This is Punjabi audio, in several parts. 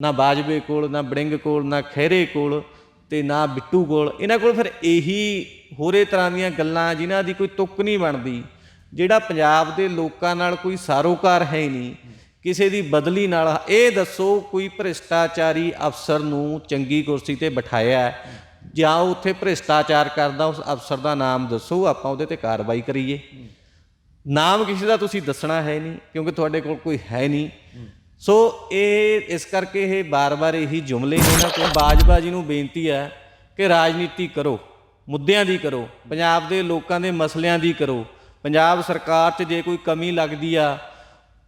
ਨਾ ਬਾਜਵੇ ਕੋਲ ਨਾ ਬੜਿੰਗ ਕੋਲ ਨਾ ਖਹਿਰੇ ਕੋਲ ਤੇ ਨਾ ਬਿੱਟੂ ਕੋਲ। ਇਹਨਾਂ ਕੋਲ ਫਿਰ ਇਹੀ ਹੋਰੇ ਤਰ੍ਹਾਂ ਦੀਆਂ ਗੱਲਾਂ ਜਿਨ੍ਹਾਂ ਦੀ ਕੋਈ ਤੁੱਕ ਨਹੀਂ ਬਣਦੀ ਜਿਹੜਾ ਪੰਜਾਬ ਦੇ ਲੋਕਾਂ ਨਾਲ ਕੋਈ ਸਾਰੋਕਾਰ ਹੈ ਹੀ ਨਹੀਂ ਕਿਸੇ ਦੀ ਬਦਲੀ ਨਾਲ। ਇਹ ਦੱਸੋ ਕੋਈ ਭ੍ਰਿਸ਼ਟਾਚਾਰੀ ਅਫਸਰ ਨੂੰ ਚੰਗੀ ਕੁਰਸੀ ਤੇ ਬਿਠਾਇਆ ਹੈ, ਜਾਂ ਉੱਥੇ ਭ੍ਰਿਸ਼ਟਾਚਾਰ ਕਰਦਾ ਉਸ ਅਫਸਰ ਦਾ ਨਾਮ ਦੱਸੋ ਆਪਾਂ ਉਹਦੇ ਤੇ ਕਾਰਵਾਈ ਕਰੀਏ। ਨਾਮ ਕਿਸੇ ਦਾ ਤੁਸੀਂ ਦੱਸਣਾ ਹੈ ਨਹੀਂ ਕਿਉਂਕਿ ਤੁਹਾਡੇ ਕੋਲ ਕੋਈ ਹੈ ਨਹੀਂ। ਸੋ ਇਹ ਇਸ ਕਰਕੇ ਇਹ ਬਾਰ-ਬਾਰ ਇਹੀ ਜੁਮਲੇ ਨੇ ਨਾ ਕੋਈ ਬਾਜਬਾਜੀ ਨੂੰ ਬੇਨਤੀ ਹੈ ਕਿ ਰਾਜਨੀਤੀ ਕਰੋ, ਮੁੱਦਿਆਂ ਦੀ ਕਰੋ, ਪੰਜਾਬ ਦੇ ਲੋਕਾਂ ਦੇ ਮਸਲਿਆਂ ਦੀ ਕਰੋ। ਪੰਜਾਬ ਸਰਕਾਰ 'ਚ ਜੇ ਕੋਈ ਕਮੀ ਲੱਗਦੀ ਆ,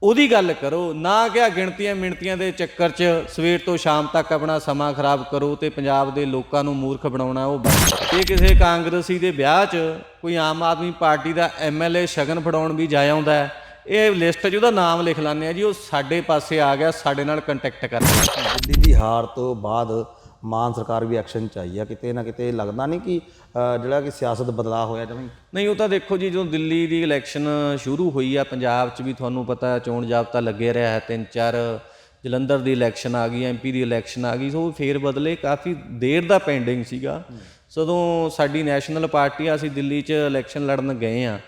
ਉਹਦੀ ਗੱਲ ਕਰੋ। ਨਾ ਕਿ ਆ ਗਿਣਤੀਆਂ ਮਿਣਤੀਆਂ ਦੇ ਚੱਕਰ 'ਚ ਸਵੇਰ ਤੋਂ ਸ਼ਾਮ ਤੱਕ ਆਪਣਾ ਸਮਾਂ ਖਰਾਬ ਕਰੋ ਤੇ ਪੰਜਾਬ ਦੇ ਲੋਕਾਂ ਨੂੰ ਮੂਰਖ ਬਣਾਉਣਾ ਉਹ ਬੰਦ। ਕਰੋ ਇਹ ਕਿਸੇ ਕਾਂਗਰਸੀ ਦੇ ਵਿਆਹ 'ਚ ਕੋਈ ਆਮ ਆਦਮੀ ਪਾਰਟੀ ਦਾ ਐਮਐਲਏ ਸ਼ਗਨ ਫੜਾਉਣ ਵੀ ਜਾਇਆ ਹੁੰਦਾ ਹੈ ਇਹ ਲਿਸਟ 'ਚ ਉਹਦਾ ਨਾਮ ਲਿਖ ਲੈਂਦੇ ਆ ਜੀ ਉਹ ਸਾਡੇ ਪਾਸੇ ਆ ਗਿਆ ਸਾਡੇ ਨਾਲ ਕੰਟੈਕਟ ਕਰ ਦਿੱਲੀ ਦੀ ਹਾਰ ਤੋਂ ਬਾਅਦ ਮਾਨ ਸਰਕਾਰ ਵੀ ਐਕਸ਼ਨ ਚ ਆਈ ਆ ਕਿਤੇ ਨਾ ਕਿਤੇ ਲੱਗਦਾ ਨਹੀਂ ਕਿ ਜਿਹੜਾ ਕਿ ਸਿਆਸਤ ਬਦਲਾਅ ਹੋਇਆ ਜਮਾਂ ਨਹੀਂ? ਉਹ ਤਾਂ ਦੇਖੋ ਜੀ ਜਦੋਂ ਦਿੱਲੀ ਦੀ ਇਲੈਕਸ਼ਨ ਸ਼ੁਰੂ ਹੋਈ ਆ ਪੰਜਾਬ 'ਚ ਵੀ ਤੁਹਾਨੂੰ ਪਤਾ ਚੋਣ ਜਾਬਤਾ ਲੱਗੇ ਰਿਹਾ ਹੈ ਤਿੰਨ ਚਾਰ ਜਲੰਧਰ ਦੀ ਇਲੈਕਸ਼ਨ ਆ ਗਈ ਐਮਪੀ ਦੀ ਇਲੈਕਸ਼ਨ ਆ ਗਈ ਸੋ ਫੇਰ ਬਦਲੇ ਕਾਫੀ ਦੇਰ ਦਾ ਪੈਂਡਿੰਗ ਸੀਗਾ। ਜਦੋਂ ਸਾਡੀ ਨੈਸ਼ਨਲ ਪਾਰਟੀ ਆ ਅਸੀਂ ਦਿੱਲੀ 'ਚ ਇਲੈਕਸ਼ਨ ਲੜਨ ਗਏ ਆ।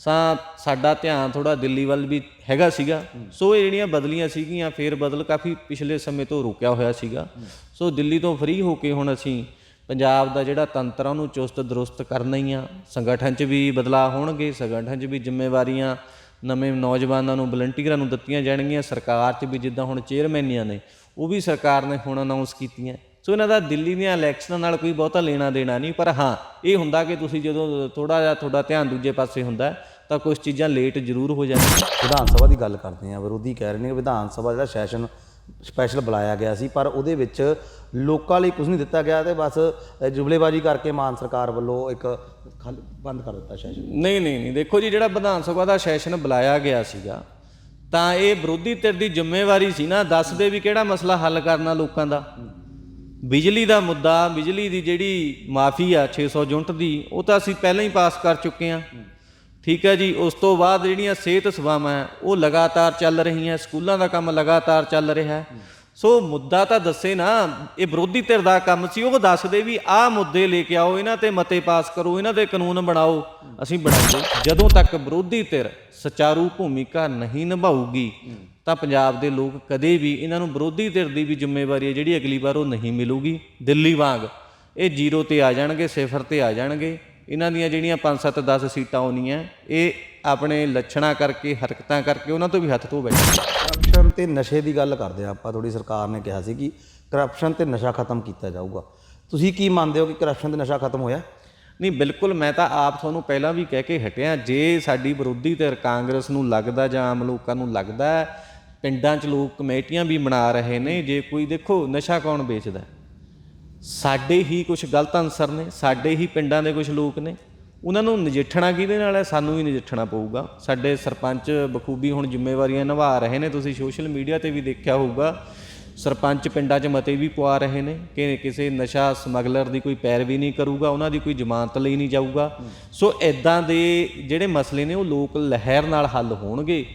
ਸਾ ਸਾਡਾ ਧਿਆਨ ਥੋੜਾ ਦਿੱਲੀ ਵੱਲ ਵੀ ਹੈਗਾ ਸੀਗਾ। ਸੋ ਇਹ ਜਿਹੜੀਆਂ ਬਦਲੀਆਂ ਸੀਗੀਆਂ, ਫੇਰ ਬਦਲ ਕਾਫੀ ਪਿਛਲੇ ਸਮੇਂ ਤੋਂ ਰੁਕਿਆ ਹੋਇਆ ਸੀਗਾ। ਸੋ ਦਿੱਲੀ ਤੋਂ ਫ੍ਰੀ ਹੋ ਕੇ ਹੁਣ ਅਸੀਂ ਪੰਜਾਬ ਦਾ ਜਿਹੜਾ ਤੰਤਰ ਆ, ਉਹਨੂੰ ਚੁਸਤ ਦਰੁਸਤ ਕਰਨਾ ਹੀ ਆ। ਸੰਗਠਨ 'ਚ ਵੀ ਬਦਲਾਅ ਹੋਣਗੇ, ਸੰਗਠਨ 'ਚ ਵੀ ਜ਼ਿੰਮੇਵਾਰੀਆਂ, ਨਵੇਂ ਨੌਜਵਾਨਾਂ ਨੂੰ ਵਲੰਟੀਅਰਾਂ ਨੂੰ ਦਿੱਤੀਆਂ ਜਾਣਗੀਆਂ। ਸਰਕਾਰ 'ਚ ਵੀ ਜਿੱਦਾਂ ਹੁਣ ਚੇਅਰਮੈਨੀਆਂ ਨੇ, ਉਹ ਵੀ ਸਰਕਾਰ ਨੇ ਹੁਣ ਅਨਾਉਂਸ ਕੀਤੀਆਂ। ਸੋ ਇਹਨਾਂ ਦਾ ਦਿੱਲੀ ਦੀਆਂ ਇਲੈਕਸ਼ਨਾਂ ਨਾਲ ਕੋਈ ਬਹੁਤਾ ਲੈਣਾ ਦੇਣਾ ਨਹੀਂ ਪਰ ਹਾਂ ਇਹ ਹੁੰਦਾ ਕਿ ਤੁਸੀਂ ਜਦੋਂ ਥੋੜਾ ਜਿਹਾ ਤੁਹਾਡਾ ਧਿਆਨ ਦੂਜੇ ਪਾਸੇ ਹੁੰਦਾ ਤਾਂ ਕੁਝ ਚੀਜ਼ਾਂ ਲੇਟ ਜ਼ਰੂਰ ਹੋ ਜਾਂਦੀਆਂ। ਵਿਧਾਨ ਸਭਾ ਦੀ ਗੱਲ ਕਰਦੇ ਆ ਵਿਰੋਧੀ ਕਹਿ ਰਹੇ ਨੇ ਕਿ ਵਿਧਾਨ ਸਭਾ ਜਿਹੜਾ ਸੈਸ਼ਨ ਸਪੈਸ਼ਲ ਬੁਲਾਇਆ ਗਿਆ ਸੀ ਪਰ ਉਹਦੇ ਵਿੱਚ ਲੋਕਾਂ ਲਈ ਕੁਝ ਨਹੀਂ ਦਿੱਤਾ ਗਿਆ ਤੇ ਬਸ ਅ, ਜੁਮਲੇਬਾਜ਼ੀ ਕਰਕੇ ਮਾਨ ਸਰਕਾਰ ਵੱਲੋਂ ਇੱਕ ਖਾਲੀ- ਬੰਦ ਕਰ ਦਿੱਤਾ ਸੈਸ਼ਨ ਨਹੀਂ ਨਹੀਂ ਨਹੀਂ ਦੇਖੋ ਜੀ ਜਿਹੜਾ ਵਿਧਾਨ ਸਭਾ ਦਾ ਸੈਸ਼ਨ ਬੁਲਾਇਆ ਗਿਆ ਸੀਗਾ ਤਾਂ ਇਹ ਵਿਰੋਧੀ ਧਿਰ ਦੀ ਜ਼ਿੰਮੇਵਾਰੀ ਸੀ ਨਾ ਦੱਸਦੇ ਵੀ ਕਿਹੜਾ ਮਸਲਾ ਹੱਲ ਕਰਨਾ ਲੋਕਾਂ ਦਾ। ਬਿਜਲੀ ਦਾ ਮੁੱਦਾ, ਬਿਜਲੀ ਦੀ ਜਿਹੜੀ ਮਾਫੀ ਆ 600 ਯੂਨਿਟ ਦੀ, ਉਹ ਤਾਂ ਅਸੀਂ ਪਹਿਲਾਂ ਹੀ ਪਾਸ ਕਰ ਚੁੱਕੇ ਹਾਂ। ਠੀਕ ਹੈ ਜੀ, ਉਸ ਤੋਂ ਬਾਅਦ ਜਿਹੜੀਆਂ ਸਿਹਤ ਸੇਵਾਵਾਂ ਉਹ ਲਗਾਤਾਰ ਚੱਲ ਰਹੀਆਂ, ਸਕੂਲਾਂ ਦਾ ਕੰਮ ਲਗਾਤਾਰ ਚੱਲ ਰਿਹਾ ਸੋ ਮੁੱਦਾ ਤਾਂ ਦੱਸੇ ਨਾ, ਇਹ ਵਿਰੋਧੀ ਧਿਰ ਦਾ ਕੰਮ ਸੀ, ਉਹ ਦੱਸਦੇ ਵੀ ਆਹ ਮੁੱਦੇ ਲੈ ਕੇ ਆਓ, ਇਹਨਾਂ ਤੇ ਮਤੇ ਪਾਸ ਕਰੋ, ਇਹਨਾਂ ਦੇ ਕਾਨੂੰਨ ਬਣਾਓ, ਅਸੀਂ ਬਣਾਉਂਦੇ ਜਦੋਂ ਤੱਕ ਵਿਰੋਧੀ ਧਿਰ ਸੁਚਾਰੂ ਭੂਮਿਕਾ ਨਹੀਂ ਨਿਭਾਊਗੀ ਤਾਂ ਪੰਜਾਬ ਦੇ ਲੋਕ ਕਦੇ ਵੀ ਇਹਨਾਂ ਨੂੰ ਵਿਰੋਧੀ ਧਿਰ ਦੀ ਵੀ ਜ਼ਿੰਮੇਵਾਰੀ ਹੈ ਜਿਹੜੀ ਅਗਲੀ ਵਾਰ ਉਹ ਨਹੀਂ ਮਿਲੂਗੀ। ਦਿੱਲੀ ਵਾਂਗ ਇਹ ਜ਼ੀਰੋ ਤੇ ਆ ਜਾਣਗੇ ਸਿਫਰ ਤੇ ਆ ਜਾਣਗੇ। ਇਹਨਾਂ ਦੀਆਂ ਜਿਹੜੀਆਂ 5 7 10 ਸੀਟਾਂ ਆਉਣੀਆਂ ਇਹ ਆਪਣੇ ਲੱਛਣਾਂ ਕਰਕੇ ਹਰਕਤਾਂ ਕਰਕੇ ਉਹਨਾਂ ਤੋਂ ਵੀ ਹੱਥ ਧੋ ਬੈਠੇ। ਕਰਪਸ਼ਨ ਤੇ ਨਸ਼ੇ ਦੀ ਗੱਲ ਕਰਦੇ ਆ ਆਪਾਂ ਥੋੜੀ ਸਰਕਾਰ ਨੇ ਕਿਹਾ ਸੀ ਕਿ ਕਰਪਸ਼ਨ ਤੇ ਨਸ਼ਾ ਖਤਮ ਕੀਤਾ ਜਾਊਗਾ। ਤੁਸੀਂ ਕੀ ਮੰਨਦੇ ਹੋ ਕਿ ਕਰਪਸ਼ਨ ਤੇ ਨਸ਼ਾ ਖਤਮ ਹੋਇਆ? ਨਹੀਂ ਬਿਲਕੁਲ ਮੈਂ ਤਾਂ ਆਪ ਤੁਹਾਨੂੰ ਪਹਿਲਾਂ ਵੀ ਕਹਿ ਕੇ ਹਟਿਆ ਜੇ ਸਾਡੀ ਵਿਰੋਧੀ ਧਿਰ ਕਾਂਗਰਸ ਨੂੰ ਲੱਗਦਾ ਜਾਂ ਆਮ ਲੋਕਾਂ ਨੂੰ ਲੱਗਦਾ ਪਿੰਡਾਂ 'ਚ ਲੋਕ ਕਮੇਟੀਆਂ ਵੀ ਬਣਾ ਰਹੇ ਨੇ ਜੇ ਕੋਈ ਦੇਖੋ ਨਸ਼ਾ ਕੌਣ ਵੇਚਦਾ? ਸਾਡੇ ਹੀ ਕੁਝ ਗਲਤ ਅਨਸਰ ਨੇ ਸਾਡੇ ਹੀ ਪਿੰਡਾਂ ਦੇ ਕੁਝ ਲੋਕ ਨੇ। ਉਹਨਾਂ ਨੂੰ ਨਜਿੱਠਣਾ ਕਿਹਦੇ ਨਾਲ ਹੈ? ਸਾਨੂੰ ਹੀ ਨਜਿੱਠਣਾ ਪਊਗਾ। ਸਾਡੇ ਸਰਪੰਚ ਬਖੂਬੀ ਹੁਣ ਜ਼ਿੰਮੇਵਾਰੀਆਂ ਨਿਭਾ ਰਹੇ ਨੇ। ਤੁਸੀਂ ਸੋਸ਼ਲ ਮੀਡੀਆ ਤੇ ਵੀ ਦੇਖਿਆ ਹੋਊਗਾ ਸਰਪੰਚ ਪਿੰਡਾਂ 'ਚ ਮਤੇ ਵੀ ਪਵਾ ਰਹੇ ਨੇ ਕਿ ਕਿਸੇ ਨਸ਼ਾ ਸਮਗਲਰ ਦੀ ਕੋਈ ਪੈਰਵੀ ਨਹੀਂ ਕਰੂਗਾ ਉਹਨਾਂ ਦੀ ਕੋਈ ਜ਼ਮਾਨਤ ਲਈ ਨਹੀਂ ਜਾਊਗਾ। ਸੋ ਇਦਾਂ ਦੇ ਜਿਹੜੇ ਮਸਲੇ ਨੇ ਉਹ ਲੋਕ ਲਹਿਰ ਨਾਲ ਹੱਲ ਹੋਣਗੇ।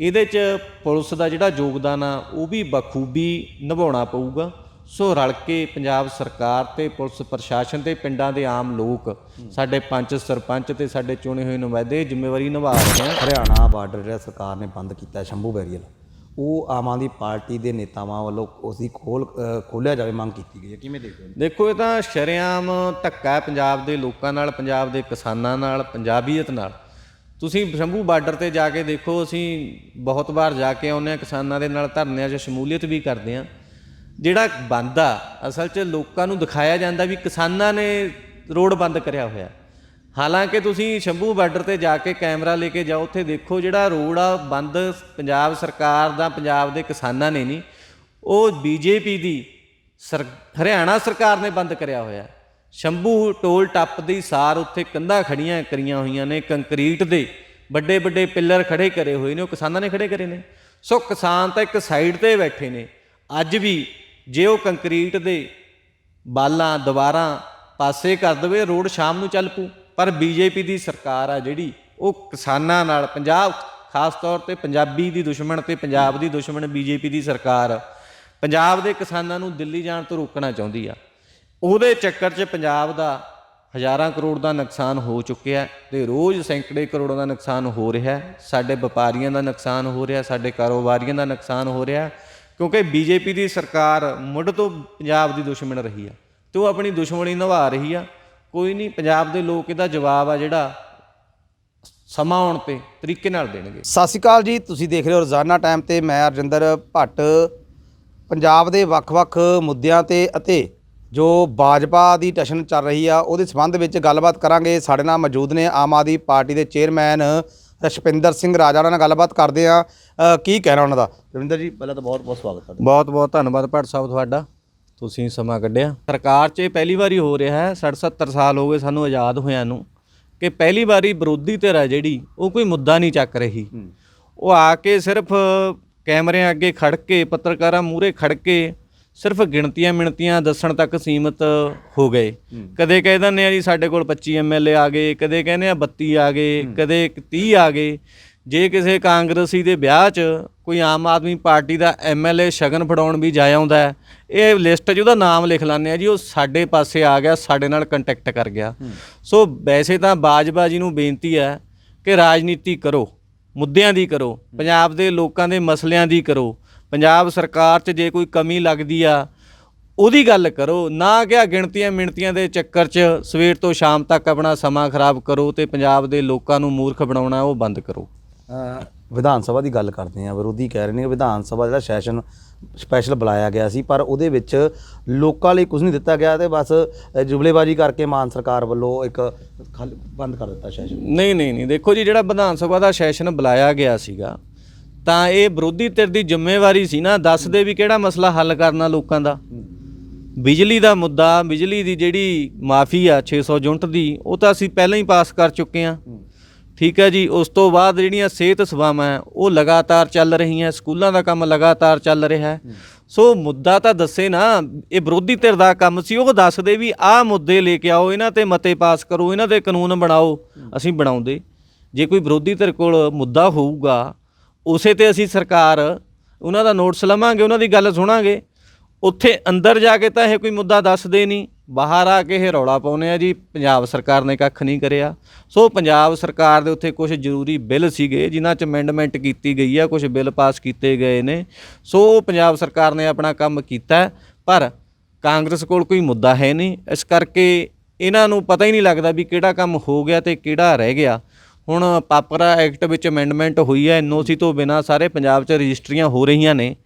ਇਹਦੇ 'ਚ ਪੁਲਿਸ ਦਾ ਜਿਹੜਾ ਯੋਗਦਾਨ ਆ ਉਹ ਵੀ ਬਖੂਬੀ ਨਿਭਾਉਣਾ ਪਊਗਾ। ਸੋ ਰਲ ਕੇ ਪੰਜਾਬ ਸਰਕਾਰ ਤੇ ਪੁਲਿਸ ਪ੍ਰਸ਼ਾਸਨ ਤੇ ਪਿੰਡਾਂ ਦੇ ਆਮ ਲੋਕ ਸਾਡੇ ਪੰਚ ਸਰਪੰਚ ਤੇ ਸਾਡੇ ਚੁਣੇ ਹੋਏ ਨੁਮਾਇੰਦੇ ਜ਼ਿੰਮੇਵਾਰੀ ਨਿਭਾ ਰਹੇ ਆ। ਹਰਿਆਣਾ ਬਾਰਡਰ ਜਿਹੜਾ ਸਰਕਾਰ ਨੇ ਬੰਦ ਕੀਤਾ ਸ਼ੰਭੂ ਬੈਰੀਅਰ ਉਹ ਆਮ ਆਦਮੀ ਪਾਰਟੀ ਦੇ ਨੇਤਾਵਾਂ ਵੱਲੋਂ ਉਸ ਦੀ ਖੋਲ ਖੋਲਿਆ ਜਾਵੇ ਮੰਗ ਕੀਤੀ ਗਈ ਹੈ। ਕਿਵੇਂ ਦੇਖਦੇ ਹੋ? ਦੇਖੋ ਇਹ ਤਾਂ ਸ਼ਰੇਆਮ ਧੱਕਾ ਪੰਜਾਬ ਦੇ ਲੋਕਾਂ ਨਾਲ ਪੰਜਾਬ ਦੇ ਕਿਸਾਨਾਂ ਨਾਲ ਪੰਜਾਬੀਅਤ ਨਾਲ। ਤੁਸੀਂ ਸ਼ੰਭੂ ਬਾਰਡਰ ਤੇ ਜਾ ਕੇ ਦੇਖੋ, ਅਸੀਂ ਬਹੁਤ ਵਾਰ ਜਾ ਕੇ ਆਉਂਦੇ ਹਾਂ, ਕਿਸਾਨਾਂ ਦੇ ਨਾਲ ਧਰਨਿਆਂ 'ਚ ਸ਼ਮੂਲੀਅਤ ਵੀ ਕਰਦੇ ਹਾਂ। ਜਿਹੜਾ ਬੰਦ ਆ, ਅਸਲ 'ਚ ਲੋਕਾਂ ਨੂੰ ਦਿਖਾਇਆ ਜਾਂਦਾ ਵੀ ਕਿਸਾਨਾਂ ਨੇ ਰੋਡ ਬੰਦ ਕਰਿਆ ਹੋਇਆ। ਹਾਲਾਂਕਿ ਤੁਸੀਂ ਸ਼ੰਭੂ ਬਾਰਡਰ ਤੇ ਜਾ ਕੇ ਕੈਮਰਾ ਲੈ ਕੇ ਜਾਓ, ਉੱਥੇ ਦੇਖੋ ਜਿਹੜਾ ਰੋਡ ਆ, ਬੰਦ ਪੰਜਾਬ ਸਰਕਾਰ ਦਾ, ਪੰਜਾਬ ਦੇ ਕਿਸਾਨਾਂ ਨੇ ਨਹੀਂ ਉਹ ਬੀਜੇਪੀ ਦੀ ਸਰ, ਹਰਿਆਣਾ ਸਰਕਾਰ ਨੇ ਬੰਦ ਕਰਿਆ ਹੋਇਆ। ਸ਼ੰਭੂ ਟੋਲ ਟੱਪ ਦੀ ਸਾਰ ਉੱਥੇ ਕੰਧਾਂ ਖੜੀਆਂ ਕਰੀਆਂ ਹੋਈਆਂ ਨੇ, ਕੰਕਰੀਟ ਦੇ। ਵੱਡੇ ਵੱਡੇ ਪਿੱਲਰ ਖੜੇ ਕਰੇ ਹੋਏ ਨੇ, ਉਹ ਕਿਸਾਨਾਂ ਨੇ ਖੜੇ ਕਰੇ ਨੇ। ਸੋ ਕਿਸਾਨ ਤਾਂ ਇੱਕ ਸਾਈਡ ਤੇ ਬੈਠੇ ਨੇ। ਅੱਜ ਵੀ ਜੇ ਉਹ ਕੰਕਰੀਟ ਦੇ ਬਾਲਾਂ, ਦੀਵਾਰਾਂ ਪਾਸੇ ਕਰ ਦਵੇ, ਰੋਡ ਸ਼ਾਮ ਨੂੰ ਚੱਲ ਪੂ ਪਰ ਬੀਜੇਪੀ ਦੀ ਸਰਕਾਰ ਆ ਜਿਹੜੀ, ਉਹ ਕਿਸਾਨਾਂ ਨਾਲ ਪੰਜਾਬ, ਖਾਸ ਤੌਰ ਤੇ ਪੰਜਾਬੀ ਦੀ ਦੁਸ਼ਮਣ ਤੇ ਪੰਜਾਬ ਦੀ ਦੁਸ਼ਮਣ ਬੀਜੇਪੀ ਦੀ ਸਰਕਾਰ ਪੰਜਾਬ ਦੇ ਕਿਸਾਨਾਂ ਨੂੰ ਦਿੱਲੀ ਜਾਣ ਤੋਂ ਰੋਕਣਾ ਚਾਹੁੰਦੀ ਆ। ਉਹਦੇ ਚੱਕਰ 'ਚ ਪੰਜਾਬ ਦਾ ਹਜ਼ਾਰਾਂ ਕਰੋੜ ਦਾ ਨੁਕਸਾਨ ਹੋ ਚੁੱਕਿਆ ਹੈ ਤੇ ਰੋਜ਼ ਸੈਂਕੜੇ ਕਰੋੜਾਂ ਦਾ ਨੁਕਸਾਨ ਹੋ ਰਿਹਾ ਸਾਡੇ ਵਪਾਰੀਆਂ ਦਾ ਨੁਕਸਾਨ ਹੋ ਰਿਹਾ, ਸਾਡੇ ਕਾਰੋਬਾਰੀਆਂ ਦਾ ਨੁਕਸਾਨ ਹੋ ਰਿਹਾ ਕਿਉਂਕਿ ਬੀਜੇਪੀ ਦੀ ਸਰਕਾਰ ਮੁੱਢ ਤੋਂ ਪੰਜਾਬ ਦੀ ਦੁਸ਼ਮਣ ਰਹੀ ਆ ਤੇ ਉਹ ਆਪਣੀ ਦੁਸ਼ਮਣੀ ਨਿਭਾ ਰਹੀ ਆ। ਕੋਈ ਨਹੀਂ, ਪੰਜਾਬ ਦੇ ਲੋਕ ਇਹਦਾ ਜਵਾਬ ਆ ਜਿਹੜਾ ਸਮਾਂ ਆਉਣ ਤੇ ਤਰੀਕੇ ਨਾਲ ਦੇਣਗੇ। ਸਤਿ ਸ਼੍ਰੀ ਅਕਾਲ ਜੀ, ਤੁਸੀਂ ਦੇਖ ਰਹੇ ਹੋ ਰੋਜ਼ਾਨਾ ਟਾਈਮ ਤੇ ਮੈਂ ਅਰਜਿੰਦਰ ਭੱਟ। ਪੰਜਾਬ ਦੇ ਵੱਖ-ਵੱਖ ਮੁੱਦਿਆਂ ਤੇ ਅਤੇ ਜੋ ਭਾਜਪਾ ਦੀ ਟਸ਼ਨ ਚੱਲ ਰਹੀ ਆ ਉਹਦੇ ਸੰਬੰਧ ਵਿੱਚ ਗੱਲਬਾਤ ਕਰਾਂਗੇ। ਸਾਡੇ ਨਾਲ ਮੌਜੂਦ ਨੇ ਆਮ ਆਦਮੀ ਪਾਰਟੀ ਦੇ ਚੇਅਰਮੈਨ ਰਸ਼ਪਿੰਦਰ ਸਿੰਘ ਰਾਜਾ ਉਹਨਾਂ ਨਾਲ ਗੱਲਬਾਤ ਕਰਦੇ ਆ। ਕੀ ਕਹਿਣਾ ਉਹਨਾਂ ਦਾ? ਰਵਿੰਦਰ ਜੀ ਪਹਿਲਾਂ ਤਾਂ ਬਹੁਤ-ਬਹੁਤ ਸਵਾਗਤ ਤੁਹਾਡਾ। ਬਹੁਤ ਬਹੁਤ ਧੰਨਵਾਦ ਭੱਟ ਸਾਹਿਬ ਤੁਹਾਡਾ। ਤੁਸੀਂ ਸਮਾਂ ਕੱਢਿਆ। ਸਰਕਾਰ 'ਚ ਇਹ ਪਹਿਲੀ ਵਾਰੀ ਹੋ ਰਿਹਾ ਹੈ 60 70 ਸਾਲ ਹੋ ਗਏ ਸਾਨੂੰ ਆਜ਼ਾਦ ਹੋਇਆਂ ਨੂੰ ਕਿ ਪਹਿਲੀ ਵਾਰੀ ਵਿਰੋਧੀ ਧਿਰ ਹੈ ਜਿਹੜੀ ਉਹ ਕੋਈ ਮੁੱਦਾ ਨਹੀਂ ਚੱਕ ਰਹੀ। ਉਹ ਆ ਕੇ ਸਿਰਫ ਕੈਮਰਿਆਂ ਅੱਗੇ ਖੜ ਕੇ ਪੱਤਰਕਾਰਾਂ ਮੂਹਰੇ ਖੜ ਕੇ ਸਿਰਫ ਗਿਣਤੀਆਂ ਮਿਣਤੀਆਂ ਦੱਸਣ ਤੱਕ ਸੀਮਤ ਹੋ ਗਏ। ਕਦੇ ਕਹਿ ਦਿੰਦੇ ਆ ਜੀ ਸਾਡੇ ਕੋਲ 25 ਐਮਐਲਏ ਆ ਗਏ ਕਦੇ ਕਹਿੰਦੇ ਆ 32 ਆ ਗਏ ਕਦੇ 30 ਆ ਗਏ। ਜੇ ਕਿਸੇ ਕਾਂਗਰਸੀ ਦੇ ਵਿਆਹ 'ਚ ਕੋਈ ਆਮ ਆਦਮੀ ਪਾਰਟੀ ਦਾ ਐਮਐਲਏ ਸ਼ਗਨ ਫੜਾਉਣ ਵੀ ਜਾ ਆਉਂਦਾ ਹੈ ਇਹ ਲਿਸਟ 'ਚ ਉਹਦਾ ਨਾਮ ਲਿਖ ਲੈਂਦੇ ਆ ਜੀ ਉਹ ਸਾਡੇ ਪਾਸੇ ਆ ਗਿਆ ਸਾਡੇ ਨਾਲ ਕੰਟੈਕਟ ਕਰ ਗਿਆ। ਸੋ ਵੈਸੇ ਤਾਂ ਬਾਜਬਾਜੀ ਨੂੰ ਬੇਨਤੀ ਹੈ ਕਿ ਰਾਜਨੀਤੀ ਕਰੋ ਮੁੱਦਿਆਂ ਦੀ ਕਰੋ ਪੰਜਾਬ ਦੇ ਲੋਕਾਂ ਦੇ ਮਸਲਿਆਂ ਦੀ ਕਰੋ ਪੰਜਾਬ ਸਰਕਾਰ 'ਚ ਜੇ ਕੋਈ ਕਮੀ ਲੱਗਦੀ ਆ ਉਹਦੀ ਗੱਲ ਕਰੋ। ਨਾ ਕਿ ਆ ਗਿਣਤੀਆਂ ਮਿਣਤੀਆਂ ਦੇ ਚੱਕਰ 'ਚ ਸਵੇਰ ਤੋਂ ਸ਼ਾਮ ਤੱਕ ਆਪਣਾ ਸਮਾਂ ਖਰਾਬ ਕਰੋ ਤੇ ਪੰਜਾਬ ਦੇ ਲੋਕਾਂ ਨੂੰ ਮੂਰਖ ਬਣਾਉਣਾ ਉਹ ਬੰਦ ਕਰੋ। ਵਿਧਾਨ ਸਭਾ ਦੀ ਗੱਲ ਕਰਦੇ ਆ ਵਿਰੋਧੀ ਕਹਿ ਰਹੇ ਨੇ ਕਿ ਵਿਧਾਨ ਸਭਾ ਜਿਹੜਾ ਸੈਸ਼ਨ ਸਪੈਸ਼ਲ ਬੁਲਾਇਆ ਗਿਆ ਸੀ ਪਰ ਉਹਦੇ ਵਿੱਚ ਲੋਕਾਂ ਲਈ ਕੁਝ ਨਹੀਂ ਦਿੱਤਾ ਗਿਆ ਤੇ ਬਸ ਅ, ਜੁਮਲੇਬਾਜ਼ੀ ਕਰਕੇ ਮਾਨ ਸਰਕਾਰ ਵੱਲੋਂ ਇੱਕ ਖਾਲੀ- ਬੰਦ ਕਰ ਦਿੱਤਾ ਸੈਸ਼ਨ। ਨਹੀਂ ਨਹੀਂ ਨਹੀਂ। ਦੇਖੋ ਜੀ ਜਿਹੜਾ ਵਿਧਾਨ ਸਭਾ ਦਾ ਸੈਸ਼ਨ ਬੁਲਾਇਆ ਗਿਆ ਸੀਗਾ ਤਾਂ ਇਹ ਵਿਰੋਧੀ ਧਿਰ ਦੀ ਜ਼ਿੰਮੇਵਾਰੀ ਸੀ ਨਾ ਦੱਸਦੇ ਵੀ ਕਿਹੜਾ ਮਸਲਾ ਹੱਲ ਕਰਨਾ ਲੋਕਾਂ ਦਾ। ਬਿਜਲੀ ਦਾ ਮੁੱਦਾ ਬਿਜਲੀ ਦੀ ਜਿਹੜੀ ਮਾਫੀ ਆ 600 ਯੂਨਿਟ ਦੀ ਉਹ ਤਾਂ ਅਸੀਂ ਪਹਿਲਾਂ ਹੀ ਪਾਸ ਕਰ ਚੁੱਕੇ ਹਾਂ। ਠੀਕ ਹੈ ਜੀ ਉਸ ਤੋਂ ਬਾਅਦ ਜਿਹੜੀਆਂ ਸਿਹਤ ਸੇਵਾਵਾਂ ਉਹ ਲਗਾਤਾਰ ਚੱਲ ਰਹੀਆਂ ਸਕੂਲਾਂ ਦਾ ਕੰਮ ਲਗਾਤਾਰ ਚੱਲ ਰਿਹਾ ਸੋ ਮੁੱਦਾ ਤਾਂ ਦੱਸੇ ਨਾ ਇਹ ਵਿਰੋਧੀ ਧਿਰ ਦਾ ਕੰਮ ਸੀ ਉਹ ਦੱਸਦੇ ਵੀ ਆਹ ਮੁੱਦੇ ਲੈ ਕੇ ਆਓ ਇਹਨਾਂ ਤੇ ਮਤੇ ਪਾਸ ਕਰੋ ਇਹਨਾਂ ਦੇ ਕਾਨੂੰਨ ਬਣਾਓ ਅਸੀਂ ਬਣਾਉਂਦੇ। ਜੇ ਕੋਈ ਵਿਰੋਧੀ ਧਿਰ ਕੋਲ ਮੁੱਦਾ ਹੋਊਗਾ ਉਸੇ ਤੇ ਅਸੀਂ ਸਰਕਾਰ ਉਹਨਾਂ ਦਾ ਨੋਟਿਸ ਲਵਾਂਗੇ, ਉਹਨਾਂ ਦੀ ਗੱਲ ਸੁਣਾਂਗੇ। ਉੱਥੇ ਅੰਦਰ ਜਾ ਕੇ ਤਾਂ ਇਹ ਕੋਈ ਮੁੱਦਾ ਦੱਸਦੇ ਨਹੀਂ। ਬਾਹਰ ਆ ਕੇ ਇਹ ਰੌਲਾ ਪਾਉਂਦੇ ਆ ਜੀ, ਪੰਜਾਬ ਸਰਕਾਰ ਨੇ ਕੱਖ ਨਹੀਂ ਕਰਿਆ। ਸੋ ਪੰਜਾਬ ਸਰਕਾਰ ਦੇ ਉੱਥੇ ਕੁਝ ਜ਼ਰੂਰੀ ਬਿੱਲ ਸੀਗੇ, ਜਿਨ੍ਹਾਂ 'ਚ ਅਮੈਂਡਮੈਂਟ ਕੀਤੀ ਗਈ ਆ ਕੁਝ ਬਿੱਲ ਪਾਸ ਕੀਤੇ ਗਏ ਨੇ। ਸੋ ਉਹ ਪੰਜਾਬ ਸਰਕਾਰ ਨੇ ਆਪਣਾ ਕੰਮ ਕੀਤਾ, ਪਰ ਕਾਂਗਰਸ ਕੋਲ ਕੋਈ ਮੁੱਦਾ ਹੈ ਨਹੀਂ। ਇਸ ਕਰਕੇ ਇਹਨਾਂ ਨੂੰ ਪਤਾ ਹੀ ਨਹੀਂ ਲੱਗਦਾ ਵੀ ਕਿਹੜਾ ਕੰਮ ਹੋ ਗਿਆ ਤੇ ਕਿਹੜਾ ਰਹਿ ਗਿਆ। ਹੁਣ ਪਾਪਰਾ ਐਕਟ ਵਿੱਚ ਅਮੈਂਡਮੈਂਟ ਹੋਈ ਹੈ ਐਨਓਸੀ ਤੋਂ ਬਿਨਾ ਸਾਰੇ ਪੰਜਾਬ 'ਚ ਰਜਿਸਟਰੀਆਂ ਹੋ ਰਹੀਆਂ ਨੇ,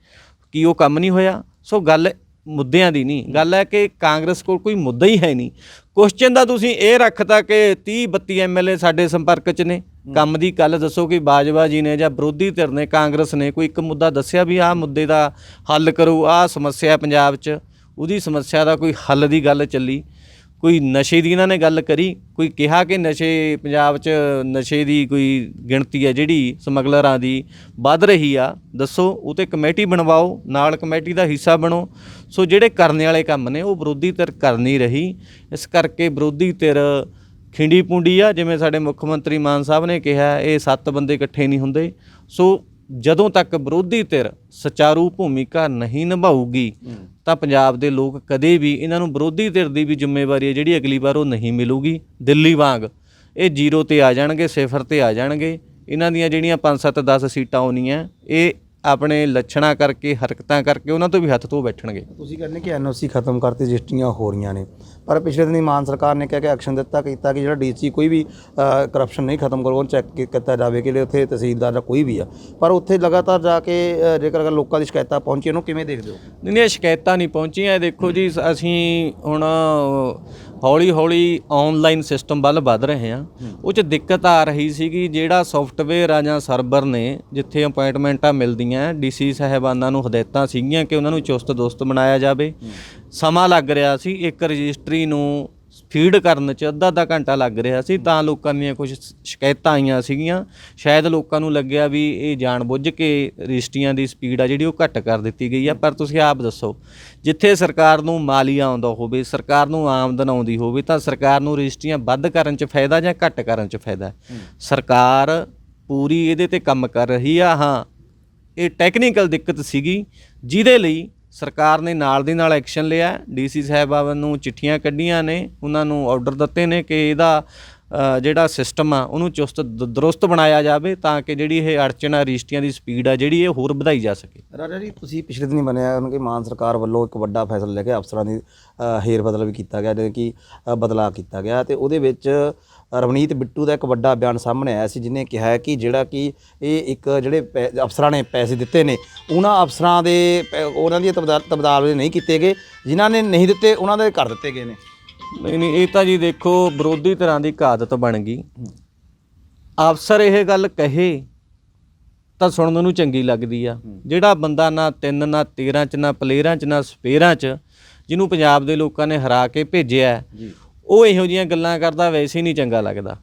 ਕੀ ਉਹ ਕੰਮ ਨਹੀਂ ਹੋਇਆ? ਸੋ ਗੱਲ ਮੁੱਦਿਆਂ ਦੀ ਨਹੀਂ, ਗੱਲ ਹੈ ਕਿ ਕਾਂਗਰਸ ਕੋਲ ਕੋਈ ਮੁੱਦਾ ਹੀ ਹੈ ਨਹੀਂ। ਕੁਐਸਚਨ ਦਾ ਤੁਸੀਂ ਇਹ ਰੱਖਤਾ ਕਿ 30 32 ਐਮਐਲਏ ਸਾਡੇ ਸੰਪਰਕ 'ਚ ਨੇ। ਕੰਮ ਦੀ ਗੱਲ ਦੱਸੋ ਕਿ ਬਾਜਵਾ ਜੀ ਨੇ ਜਾਂ ਵਿਰੋਧੀ ਧਿਰ ਨੇ, ਕਾਂਗਰਸ ਨੇ ਕੋਈ ਇੱਕ ਮੁੱਦਾ ਦੱਸਿਆ ਵੀ ਆਹ ਮੁੱਦੇ ਦਾ ਹੱਲ ਕਰੋ, ਆਹ ਸਮੱਸਿਆ ਪੰਜਾਬ 'ਚ, ਉਹਦੀ ਸਮੱਸਿਆ ਦਾ ਕੋਈ ਹੱਲ ਦੀ ਗੱਲ ਚੱਲੀ। ਕੋਈ ਨਸ਼ੇ ਦੀ ਇਹਨਾਂ ਨੇ ਗੱਲ ਕਰੀ, ਕੋਈ ਕਿਹਾ ਕਿ ਨਸ਼ੇ ਪੰਜਾਬ 'ਚ ਨਸ਼ੇ ਦੀ ਕੋਈ ਗਿਣਤੀ ਹੈ ਜਿਹੜੀ ਸਮਗਲਰਾਂ ਦੀ ਵੱਧ ਰਹੀ ਆ, ਦੱਸੋ, ਉਹ ਤੇ ਕਮੇਟੀ ਬਣਵਾਓ, ਨਾਲ ਕਮੇਟੀ ਦਾ ਹਿੱਸਾ ਬਣੋ। ਸੋ ਜਿਹੜੇ ਕਰਨੇ ਵਾਲੇ ਕੰਮ ਨੇ, ਉਹ ਵਿਰੋਧੀ ਧਿਰ ਕਰ ਨਹੀਂ ਰਹੀ। ਇਸ ਕਰਕੇ ਵਿਰੋਧੀ ਧਿਰ ਖਿੰਡੀ ਪੁੰਡੀ ਆ, ਜਿਵੇਂ ਸਾਡੇ ਮੁੱਖ ਮੰਤਰੀ ਮਾਨ ਸਾਹਿਬ ਨੇ ਕਿਹਾ, ਇਹ ਸੱਤ ਬੰਦੇ ਇਕੱਠੇ ਨਹੀਂ ਹੁੰਦੇ। ਸੋ ਜਦੋਂ ਤੱਕ ਵਿਰੋਧੀ ਧਿਰ ਸੁਚਾਰੂ ਭੂਮਿਕਾ ਨਹੀਂ ਨਿਭਾਊਗੀ ਤਾਂ ਪੰਜਾਬ ਦੇ ਲੋਕ ਕਦੇ ਵੀ ਇਹਨਾਂ ਨੂੰ ਵਿਰੋਧੀ ਧਿਰ ਦੀ ਵੀ ਜ਼ਿੰਮੇਵਾਰੀ ਹੈ ਜਿਹੜੀ ਅਗਲੀ ਵਾਰ ਉਹ ਨਹੀਂ ਮਿਲੂਗੀ। ਦਿੱਲੀ ਵਾਂਗ ਇਹ ਜ਼ੀਰੋ ਤੇ ਆ ਜਾਣਗੇ ਸਿਫਰ ਤੇ ਆ ਜਾਣਗੇ। ਇਹਨਾਂ ਦੀਆਂ ਜਿਹੜੀਆਂ 5 7 10 ਸੀਟਾਂ ਆਉਣੀਆਂ ਇਹ ਆਪਣੇ ਲੱਛਣਾ ਕਰਕੇ ਹਰਕਤਾਂ ਕਰਕੇ ਉਹਨਾਂ ਤੋਂ ਵੀ ਹੱਥ ਧੋ ਬੈਠਣਗੇ। ਤੁਸੀਂ ਕਹਿੰਦੇ ਕਿ ਐਨਓਸੀ ਖਤਮ ਕਰਤੀ ਰਜਿਸਟਰੀਆਂ ਹੋ ਰਹੀਆਂ ਨੇ। ਪਰ ਪਿਛਲੇ ਦਿਨੀ ਮਾਨ ਸਰਕਾਰ ਨੇ ਕਿਹਾ ਕਿ ਐਕਸ਼ਨ ਦਿੱਤਾ ਕੀਤਾ ਕਿ ਜਿਹੜਾ ਡੀਸੀ ਕੋਈ ਵੀ ਕਰਪਸ਼ਨ ਨਹੀਂ ਖਤਮ ਕਰੋ ਉਹਨੂੰ ਚੈੱਕ ਕੀਤਾ ਜਾਵੇ ਕਿ ਉੱਥੇ ਤਹਿਸੀਲਦਾਰ ਜਾਂ ਕੋਈ ਵੀ ਆ। ਪਰ ਉੱਥੇ ਲਗਾਤਾਰ ਜਾ ਕੇ ਜੇਕਰ ਅਗਰ ਲੋਕਾਂ ਦੀ ਸ਼ਿਕਾਇਤਾਂ ਪਹੁੰਚੀ ਉਹਨੂੰ ਕਿਵੇਂ ਦੇਖਦੇ ਹੋ? ਨਹੀਂ ਨਹੀਂ ਇਹ ਸ਼ਿਕਾਇਤਾਂ ਨਹੀਂ ਪਹੁੰਚੀਆਂ। ਇਹ ਦੇਖੋ ਜੀ ਅਸੀਂ ਹੁਣ ਹੌਲੀ ਹੌਲੀ ਆਨਲਾਈਨ ਸਿਸਟਮ ਵੱਲ ਵੱਧ ਰਹੇ ਹਾਂ। ਉਹ 'ਚ ਦਿੱਕਤ ਆ ਰਹੀ ਸੀਗੀ ਜਿਹੜਾ ਸੌਫਟਵੇਅਰ ਆ ਜਾਂ ਸਰਵਰ ਨੇ ਜਿੱਥੇ ਅਪਾਇੰਟਮੈਂਟਾਂ ਮਿਲਦੀਆਂ ਡੀਸੀ ਸਾਹਿਬਾਨਾਂ ਨੂੰ ਹਦਾਇਤਾਂ ਸੀਗੀਆਂ ਕਿ ਉਹਨਾਂ ਨੂੰ ਚੁਸਤ ਦੁਸਤ ਬਣਾਇਆ ਜਾਵੇ। ਸਮਾਂ ਲੱਗ ਰਿਹਾ ਸੀ ਇੱਕ ਰਜਿਸਟਰੀ ਨੂੰ ਫੀਡ ਕਰਨ ਚ ਅੱਧਾ ਅੱਧਾ ਘੰਟਾ ਲੱਗ ਰਿਹਾ ਸੀ ਤਾਂ ਲੋਕਾਂ ਦੀਆਂ ਕੁਝ ਸ਼ਿਕਾਇਤਾਂ ਆਈਆਂ ਸੀਗੀਆਂ। ਸ਼ਾਇਦ ਲੋਕਾਂ ਨੂੰ ਲੱਗਿਆ ਵੀ ਇਹ ਜਾਣਬੁੱਝ ਕੇ ਰਜਿਸਟਰੀਆਂ ਦੀ ਸਪੀਡ ਆ ਜਿਹੜੀ ਉਹ ਘੱਟ ਕਰ ਦਿੱਤੀ ਗਈ ਆ ਪਰ ਤੁਸੀਂ ਆਪ ਦੱਸੋ ਜਿੱਥੇ ਸਰਕਾਰ ਨੂੰ ਮਾਲੀਆ ਆਉਂਦਾ ਹੋਵੇ ਸਰਕਾਰ ਨੂੰ ਆਮਦਨ ਆਉਂਦੀ ਹੋਵੇ ਤਾਂ ਸਰਕਾਰ ਨੂੰ ਰਜਿਸਟਰੀਆਂ ਵੱਧ ਕਰਨ ਚ ਫਾਇਦਾ ਜਾਂ ਘੱਟ ਕਰਨ ਚ ਫਾਇਦਾ ਸਰਕਾਰ ਪੂਰੀ ਇਹਦੇ ਤੇ ਕੰਮ ਕਰ ਰਹੀ ਆ ਹਾਂ ਇਹ ਟੈਕਨੀਕਲ ਦਿੱਕਤ ਸੀਗੀ ਜਿਹਦੇ ਲਈ ਸਰਕਾਰ ਨੇ ਨਾਲ ਦੀ ਨਾਲ ਐਕਸ਼ਨ ਲਿਆ ਡੀਸੀ ਸਾਹਿਬਾਨ ਨੂੰ ਚਿੱਠੀਆਂ ਕੱਢੀਆਂ ਨੇ ਉਹਨਾਂ ਨੂੰ ਆਰਡਰ ਦਿੱਤੇ ਨੇ ਕਿ ਇਹਦਾ ਜਿਹੜਾ ਸਿਸਟਮ ਆ ਉਹਨੂੰ ਚੁਸਤ ਦਰੁਸਤ ਬਣਾਇਆ ਜਾਵੇ ਤਾਂ ਕਿ ਜਿਹੜੀ ਇਹ ਅੜਚਨਾ ਰਜਿਸਟਰੀਆਂ ਦੀ ਸਪੀਡ ਆ ਜਿਹੜੀ ਇਹ ਹੋਰ ਵਧਾਈ ਜਾ ਸਕੇ। ਰਾਜਾ ਜੀ ਤੁਸੀਂ ਪਿਛਲੇ ਦਿਨੀ ਮੰਨਿਆ ਉਹਨਾਂ ਕਿ ਮਾਨ ਸਰਕਾਰ ਵੱਲੋਂ ਇੱਕ ਵੱਡਾ ਫੈਸਲਾ ਲੈ ਕੇ ਅਫਸਰਾਂ ਦੀ ਅ, ਹੇਰ ਬਦਲ ਵੀ ਕੀਤਾ ਗਿਆ ਜਿਵੇਂ ਕਿ ਬਦਲਾਅ ਕੀਤਾ ਗਿਆ ਤੇ ਉਹਦੇ ਵਿੱਚ ਰਵਨੀਤ ਬਿੱਟੂ ਦਾ ਇੱਕ ਵੱਡਾ ਬਿਆਨ ਸਾਹਮਣੇ ਆਇਆ ਸੀ ਜਿਨੇ ਕਿਹਾ ਕਿ ਜਿਹੜਾ ਕਿ ਇਹ ਇੱਕ ਜਿਹੜੇ ਅਫਸਰਾਂ ਨੇ ਪੈਸੇ ਦਿੱਤੇ ਨੇ ਉਹਨਾਂ ਅਫਸਰਾਂ ਦੇ ਉਹਨਾਂ ਦੀਆਂ ਤਬਦਾਲ ਤਬਦਾਲੇ ਨਹੀਂ ਕੀਤੇ ਗਏ ਜਿਨ੍ਹਾਂ ਨੇ ਨਹੀਂ ਦਿੱਤੇ ਉਹਨਾਂ ਦੇ ਕਰ ਦਿੱਤੇ ਗਏ ਨੇ। ਨਹੀਂ ਨਹੀਂ ਇਹ ਤਾਂ ਜੀ ਦੇਖੋ ਵਿਰੋਧੀ ਤਰ੍ਹਾਂ ਦੀ ਕਾਦਤ ਬਣ ਗਈ। ਅਫਸਰ ਇਹ ਗੱਲ ਕਹੇ ਤਾਂ ਸੁਣਨ ਨੂੰ ਚੰਗੀ ਲੱਗਦੀ ਆ। ਜਿਹੜਾ ਬੰਦਾ ਨਾ 3 ਨਾ 13 ਚ ਨਾ ਪਲੇਅਰਾਂ ਚ ਨਾ ਸਪੇਅਰਾਂ ਚ ਜਿਹਨੂੰ ਪੰਜਾਬ ਦੇ ਲੋਕਾਂ ਨੇ ਹਰਾ ਕੇ ਭੇਜਿਆ ਉਹ ਇਹੋ ਜੀਆਂ ਗੱਲਾਂ ਕਰਦਾ ਵੈਸੇ ਹੀ ਨਹੀਂ ਚੰਗਾ ਲੱਗਦਾ।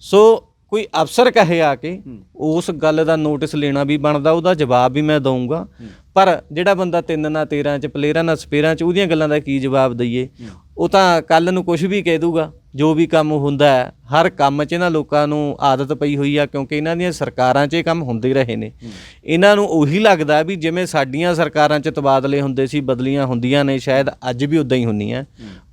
ਸੋ ਕੋਈ ਅਫਸਰ ਕਹੇ ਆ ਕੇ ਉਸ ਗੱਲ ਦਾ ਨੋਟਿਸ ਲੈਣਾ ਵੀ ਬਣਦਾ ਉਹਦਾ ਜਵਾਬ ਵੀ ਮੈਂ ਦਊਂਗਾ। ਪਰ ਜਿਹੜਾ ਬੰਦਾ 3 ਨਾ 13 ਚ ਪਲੇਅਰਾਂ ਨਾ ਸਪੇਅਰਾਂ ਚ ਉਹਦੀਆਂ ਗੱਲਾਂ ਦਾ ਕੀ ਜਵਾਬ ਦਈਏ? ਉਹ ਤਾਂ ਕੱਲ ਨੂੰ ਕੁਝ ਵੀ ਕਹਿ ਦੂਗਾ ਜੋ ਵੀ ਕੰਮ ਹੁੰਦਾ ਹੈ ਹਰ ਕੰਮ 'ਚ ਇਹਨਾਂ ਲੋਕਾਂ ਨੂੰ ਆਦਤ ਪਈ ਹੋਈ ਆ ਕਿਉਂਕਿ ਇਹਨਾਂ ਦੀਆਂ ਸਰਕਾਰਾਂ 'ਚ ਇਹ ਕੰਮ ਹੁੰਦੇ ਰਹੇ ਨੇ। ਇਹਨਾਂ ਨੂੰ ਉਹੀ ਲੱਗਦਾ ਵੀ ਜਿਵੇਂ ਸਾਡੀਆਂ ਸਰਕਾਰਾਂ 'ਚ ਤਬਾਦਲੇ ਹੁੰਦੇ ਸੀ ਬਦਲੀਆਂ ਹੁੰਦੀਆਂ ਨੇ ਸ਼ਾਇਦ ਅੱਜ ਵੀ ਉਦਾਂ ਹੀ ਹੁੰਦੀਆਂ।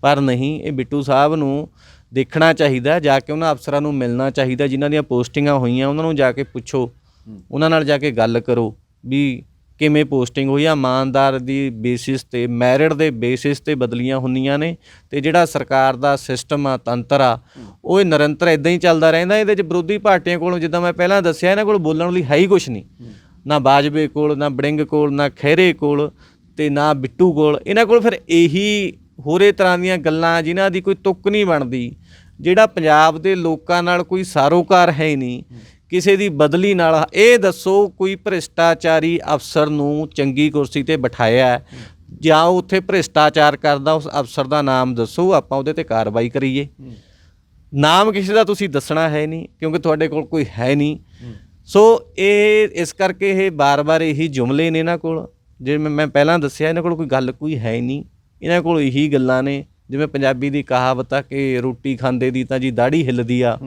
ਪਰ ਨਹੀਂ ਇਹ ਬਿੱਟੂ ਸਾਹਿਬ ਨੂੰ ਦੇਖਣਾ ਚਾਹੀਦਾ ਜਾ ਕੇ ਉਹਨਾਂ ਅਫਸਰਾਂ ਨੂੰ ਮਿਲਣਾ ਚਾਹੀਦਾ ਜਿਨ੍ਹਾਂ ਦੀਆਂ ਪੋਸਟਿੰਗਾਂ ਹੋਈਆਂ ਉਹਨਾਂ ਨੂੰ ਜਾ ਕੇ ਪੁੱਛੋ। ਉਹਨਾਂ ਨਾਲ ਜਾ ਕੇ ਗੱਲ ਕਰੋ ਵੀ ਕਿਵੇਂ ਪੋਸਟਿੰਗ ਹੋਈ ਆ ਇਮਾਨਦਾਰ ਦੀ ਬੇਸਿਸ ਤੇ ਮੈਰਿਟ ਦੇ ਬੇਸਿਸ ਤੇ ਬਦਲੀਆਂ ਹੁੰਦੀਆਂ ਨੇ ਤੇ ਜਿਹੜਾ ਸਰਕਾਰ ਦਾ ਸਿਸਟਮ ਆ, ਤੰਤਰ ਆ, ਉਹ ਨਿਰੰਤਰ ਇਦਾਂ ਹੀ ਚੱਲਦਾ ਰਹਿੰਦਾ, ਇਹਦੇ ਚ ਵਿਰੋਧੀ ਪਾਰਟੀਆਂ ਕੋਲੋਂ ਜਿੱਦਾਂ ਮੈਂ ਪਹਿਲਾਂ ਦੱਸਿਆ, ਇਹਨਾਂ ਕੋਲ ਬੋਲਣ ਲਈ ਹੈ ਹੀ ਕੁਝ ਨਹੀਂ। ਨਾ ਬਾਜਵੇ ਕੋਲ, ਨਾ ਬੜਿੰਗ ਕੋਲ, ਨਾ ਖਹਿਰੇ ਕੋਲ ਤੇ ਨਾ ਬਿੱਟੂ ਕੋਲ, ਇਹਨਾਂ ਕੋਲ ਫਿਰ ਇਹੀ ਹੋਰੇ ਤਰ੍ਹਾਂ ਦੀਆਂ ਗੱਲਾਂ ਜਿਨ੍ਹਾਂ ਦੀ ਕੋਈ ਤੁੱਕ ਨਹੀਂ ਬਣਦੀ। ਜਿਹੜਾ ਪੰਜਾਬ ਦੇ ਲੋਕਾਂ ਨਾਲ ਕੋਈ ਸਾਰੋਕਾਰ ਹੈ ਹੀ ਨਹੀਂ ਕਿਸੇ ਦੀ ਬਦਲੀ ਨਾਲ ਇਹ ਦੱਸੋ ਕੋਈ ਭ੍ਰਿਸ਼ਟਾਚਾਰੀ ਅਫਸਰ ਨੂੰ ਚੰਗੀ ਕੁਰਸੀ ਤੇ ਬਿਠਾਇਆ ਜਾਂ ਉਹ ਉੱਥੇ ਭ੍ਰਿਸ਼ਟਾਚਾਰ ਕਰਦਾ, ਉਸ ਅਫਸਰ ਦਾ ਨਾਮ ਦੱਸੋ, ਆਪਾਂ ਉਹਦੇ ਤੇ ਕਾਰਵਾਈ ਕਰੀਏ। ਨਾਮ ਕਿਸੇ ਦਾ ਤੁਸੀਂ ਦੱਸਣਾ ਹੈ ਨਹੀਂ, ਕਿਉਂਕਿ ਤੁਹਾਡੇ ਕੋਲ ਕੋਈ ਹੈ ਨਹੀਂ। ਸੋ ਇਹ, ਇਸ ਕਰਕੇ ਇਹ ਬਾਰ-ਬਾਰ ਇਹੀ ਜੁਮਲੇ ਨੇ ਇਹਨਾਂ ਕੋਲ। ਜਿਵੇਂ ਮੈਂ ਪਹਿਲਾਂ ਦੱਸਿਆ, ਇਹਨਾਂ ਕੋਲ ਕੋਈ ਗੱਲ ਕੋਈ ਹੈ ਹੀ ਨਹੀਂ। ਇਹਨਾਂ ਕੋਲ ਇਹੀ ਗੱਲਾਂ ਨੇ। ਜਿਵੇਂ ਪੰਜਾਬੀ ਦੀ ਕਹਾਵਤ ਆ ਕਿ ਰੋਟੀ ਖਾਂਦੇ ਦੀ ਤਾਂ ਜੀ ਦਾੜੀ ਹਿੱਲਦੀ ਆ।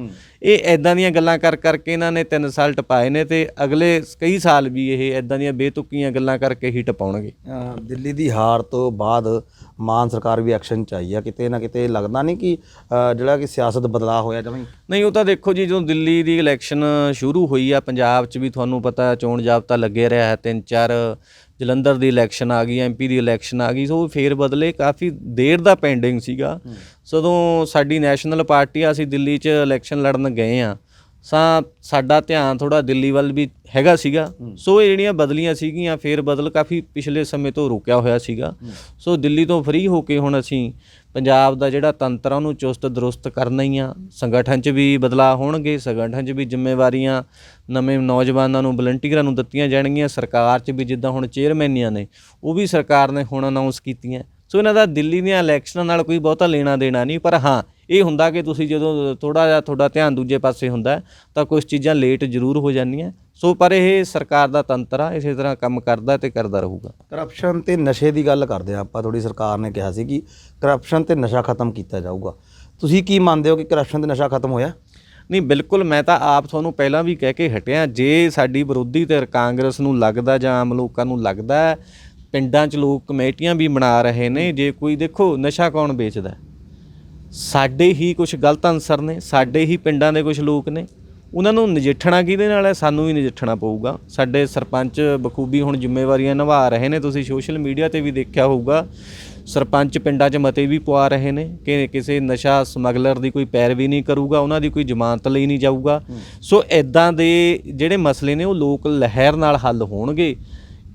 ਇਹ ਐਦਾਂ ਦੀਆਂ ਗੱਲਾਂ ਕਰ ਕਰਕੇ ਇਹਨਾਂ ਨੇ 3 ਸਾਲ ਟਪਾਏ ਨੇ ਤੇ ਅਗਲੇ ਕਈ ਸਾਲ ਵੀ ਇਹ ਐਦਾਂ ਦੀਆਂ ਬੇਤੁਕੀਆਂ ਗੱਲਾਂ ਕਰਕੇ ਹੀ ਟਪਾਉਣਗੇ। ਦਿੱਲੀ ਦੀ ਹਾਰ ਤੋਂ ਬਾਅਦ ਮਾਨ ਸਰਕਾਰ ਵੀ ਐਕਸ਼ਨ ਚਾਹੀ ਆ। ਕਿਤੇ ਨਾ ਕਿਤੇ ਲੱਗਦਾ ਨਹੀਂ ਕਿ ਜਿਹੜਾ ਕਿ ਸਿਆਸਤ ਬਦਲਾਅ ਹੋਇਆ ਜਮਾਂ ਹੀ। ਨਹੀਂ ਉਹ ਤਾਂ ਦੇਖੋ ਜੀ ਜਦੋਂ ਦਿੱਲੀ ਦੀ ਇਲੈਕਸ਼ਨ ਸ਼ੁਰੂ ਹੋਈ ਆ ਪੰਜਾਬ 'ਚ ਵੀ ਤੁਹਾਨੂੰ ਪਤਾ ਚੋਣ ਜਾਬਤਾ ਲੱਗੇ ਰਿਹਾ ਹੈ ਤਿੰਨ ਚਾਰ ਜਲੰਧਰ ਦੀ ਇਲੈਕਸ਼ਨ ਆ ਗਈ ਐਮਪੀ ਦੀ ਇਲੈਕਸ਼ਨ ਆ ਗਈ ਸੋ ਫੇਰ ਬਦਲੇ ਕਾਫੀ ਦੇਰ ਦਾ ਪੈਂਡਿੰਗ ਸੀਗਾ। ਸਦੋਂ ਸਾਡੀ ਨੈਸ਼ਨਲ ਪਾਰਟੀ ਆ ਅਸੀਂ ਦਿੱਲੀ 'ਚ ਇਲੈਕਸ਼ਨ ਲੜਨ ਗਏ ਆ। ਸਾ ਸਾਡਾ ਧਿਆਨ ਥੋੜਾ ਦਿੱਲੀ ਵੱਲ ਵੀ ਹੈਗਾ ਸੀਗਾ। ਸੋ ਇਹ ਜਿਹੜੀਆਂ ਬਦਲੀਆਂ ਸੀਗੀਆਂ ਫੇਰ ਬਦਲ ਕਾਫੀ ਪਿਛਲੇ ਸਮੇਂ ਤੋਂ ਰੁਕਿਆ ਹੋਇਆ ਸੀਗਾ। ਸੋ ਦਿੱਲੀ ਤੋਂ ਫ੍ਰੀ ਹੋ ਕੇ ਹੁਣ ਅਸੀਂ ਪੰਜਾਬ ਦਾ ਜਿਹੜਾ ਤੰਤਰ ਆ, ਉਹਨੂੰ ਚੁਸਤ ਦਰੁਸਤ ਕਰਨਾ ਹੀ ਆ। ਸੰਗਠਨ 'ਚ ਵੀ ਬਦਲਾਅ ਹੋਣਗੇ, ਸੰਗਠਨ 'ਚ ਵੀ ਜ਼ਿੰਮੇਵਾਰੀਆਂ ਨਵੇਂ ਨੌਜਵਾਨਾਂ ਨੂੰ, ਵਲੰਟੀਅਰਾਂ ਨੂੰ ਦਿੱਤੀਆਂ ਜਾਣਗੀਆਂ। ਸਰਕਾਰ 'ਚ ਵੀ ਜਿੱਦਾਂ ਹੁਣ ਚੇਅਰਮੈਨੀਆਂ ਨੇ, ਉਹ ਵੀ ਸਰਕਾਰ ਨੇ ਹੁਣ ਅਨਾਉਂਸ ਕੀਤੀਆਂ। ਸੋ ਇਹਨਾਂ ਦਾ ਦਿੱਲੀ ਦੀਆਂ ਇਲੈਕਸ਼ਨਾਂ ਨਾਲ ਕੋਈ ਬਹੁਤਾ ਲੈਣਾ ਦੇਣਾ ਨਹੀਂ ਪਰ ਹਾਂ ਇਹ ਹੁੰਦਾ ਕਿ ਤੁਸੀਂ ਜਦੋਂ ਥੋੜਾ ਜਿਹਾ ਤੁਹਾਡਾ ਧਿਆਨ ਦੂਜੇ ਪਾਸੇ ਹੁੰਦਾ ਤਾਂ ਕੁਝ ਚੀਜ਼ਾਂ ਲੇਟ ਜ਼ਰੂਰ ਹੋ ਜਾਂਦੀਆਂ ਸੋ ਪਰ ਇਹ ਸਰਕਾਰ ਦਾ ਤੰਤਰ ਆ ਇਸੇ ਤਰ੍ਹਾਂ ਕੰਮ ਕਰਦਾ ਤੇ ਕਰਦਾ ਰਹੂਗਾ। ਕਰਪਸ਼ਨ ਤੇ ਨਸ਼ੇ ਦੀ ਗੱਲ ਕਰਦੇ ਆ ਆਪਾਂ ਥੋੜੀ ਸਰਕਾਰ ਨੇ ਕਿਹਾ ਸੀ ਕਿ ਕਰਪਸ਼ਨ ਤੇ ਨਸ਼ਾ ਖਤਮ ਕੀਤਾ ਜਾਊਗਾ। ਤੁਸੀਂ ਕੀ ਮੰਨਦੇ ਹੋ ਕਿ ਕਰਪਸ਼ਨ ਤੇ ਨਸ਼ਾ ਖਤਮ ਹੋਇਆ? ਨਹੀਂ ਬਿਲਕੁਲ ਮੈਂ ਤਾਂ ਆਪ ਤੁਹਾਨੂੰ ਪਹਿਲਾਂ ਵੀ ਕਹਿ ਕੇ ਹਟਿਆ ਜੇ ਸਾਡੀ ਵਿਰੋਧੀ ਧਿਰ ਕਾਂਗਰਸ ਨੂੰ ਲੱਗਦਾ ਜਾਂ ਆਮ ਲੋਕਾਂ ਨੂੰ ਲੱਗਦਾ ਪਿੰਡਾਂ 'ਚ ਲੋਕ ਕਮੇਟੀਆਂ ਵੀ ਬਣਾ ਰਹੇ ਨੇ ਜੇ ਕੋਈ ਦੇਖੋ ਨਸ਼ਾ ਕੌਣ ਵੇਚਦਾ? ਸਾਡੇ ਹੀ ਕੁਝ ਗਲਤ ਅਨਸਰ ਨੇ ਸਾਡੇ ਹੀ ਪਿੰਡਾਂ ਦੇ ਕੁਝ ਲੋਕ ਨੇ। ਉਹਨਾਂ ਨੂੰ ਨਜਿੱਠਣਾ ਕਿਹਦੇ ਨਾਲ ਹੈ? ਸਾਨੂੰ ਹੀ ਨਜਿੱਠਣਾ ਪਊਗਾ। ਸਾਡੇ ਸਰਪੰਚ ਬਖੂਬੀ ਹੁਣ ਜ਼ਿੰਮੇਵਾਰੀਆਂ ਨਿਭਾ ਰਹੇ ਨੇ। ਤੁਸੀਂ ਸੋਸ਼ਲ ਮੀਡੀਆ ਤੇ ਵੀ ਦੇਖਿਆ ਹੋਊਗਾ ਸਰਪੰਚ ਪਿੰਡਾਂ 'ਚ ਮਤੇ ਵੀ ਪਵਾ ਰਹੇ ਨੇ ਕਿ ਕਿਸੇ ਨਸ਼ਾ ਸਮਗਲਰ ਦੀ ਕੋਈ ਪੈਰਵੀ ਨਹੀਂ ਕਰੂਗਾ ਉਹਨਾਂ ਦੀ ਕੋਈ ਜ਼ਮਾਨਤ ਲਈ ਨਹੀਂ ਜਾਊਗਾ। ਸੋ ਐਦਾਂ ਦੇ ਜਿਹੜੇ ਮਸਲੇ ਨੇ ਉਹ ਲੋਕ ਲਹਿਰ ਨਾਲ ਹੱਲ ਹੋਣਗੇ।